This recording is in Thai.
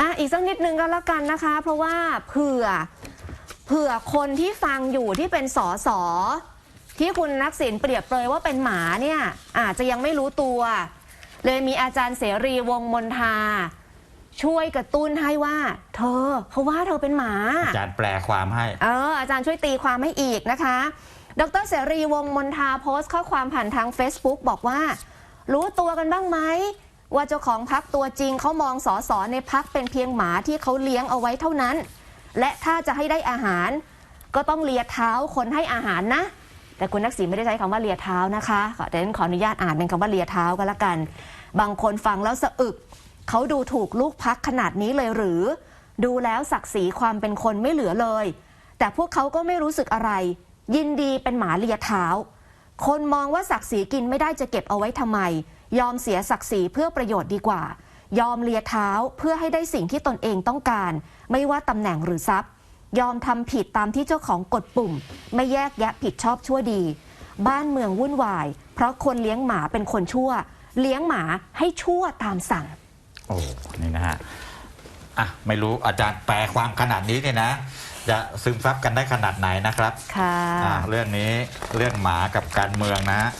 อะอีกสักนิดนึงก็แล้วกันนะคะ เพราะว่าเผื่อเผื่อคนที่ฟังอยู่ที่เป็นสอสอที่คุณนักศิลป์เปรียบเปรยว่าเป็นหมาเนี่ยอาจจะยังไม่รู้ตัว เลยมีอาจารย์เสรีวงศ์มนทา ช่วยกระตุ้นให้ว่า เธอเขาว่าเธอเป็นหมา อาจารย์แปลความให้ เอออาจารย์ช่วยตีความให้อีกนะคะ ดรเสรีวงศ์มนทาโพสต์ข้อความผ่านทาง Facebook บอกว่า รู้ตัวกันบ้างไหม ว่าเจ้าของพักตัวจริงเขามองสอสอในพักเป็นเพียงหมาที่เขาเลี้ยงเอาไว้เท่านั้น และถ้าจะให้ได้อาหาร ก็ต้องเลียเท้าคนให้อาหารนะ แต่คุณนักศิลป์ไม่ได้ใช้คำว่าเลียเท้านะคะขอแต่ฉันขออนุญาตอ่านเป็นคำว่าเลียเท้าก็แล้วกัน บางคนฟังแล้วสะอึกเขาดูถูกลูกพักขนาดนี้เลยหรือ ดูแล้วศักดิ์ศรีความเป็นคนไม่เหลือเลย แต่พวกเขาก็ไม่รู้สึกอะไร ยินดีเป็นหมาเลียเท้า คนมองว่าศักดิ์ศรีกินไม่ได้จะเก็บเอาไว้ทำไม ยอมเสียศักดิ์ศรีเพื่อประโยชน์ดีกว่า ยอมเลียเท้าเพื่อให้ได้สิ่งที่ตนเองต้องการ ไม่ว่าตำแหน่งหรือทรัพย์ ยอมทำผิดตามที่เจ้าของกดปุ่ม ไม่แยกแยะผิดชอบชั่วดี บ้านเมืองวุ่นวาย เพราะคนเลี้ยงหมาเป็นคนชั่ว เลี้ยงหมาให้ชั่วตามสั่ง โอ้ นี่นะฮะ อะ ไม่รู้อาจารย์แปลความขนาดนี้เนี่ยนะ จะซึมซับกันได้ขนาดไหนนะครับค่ะ อะเรื่องนี้เรื่องหมากับการเมืองนะ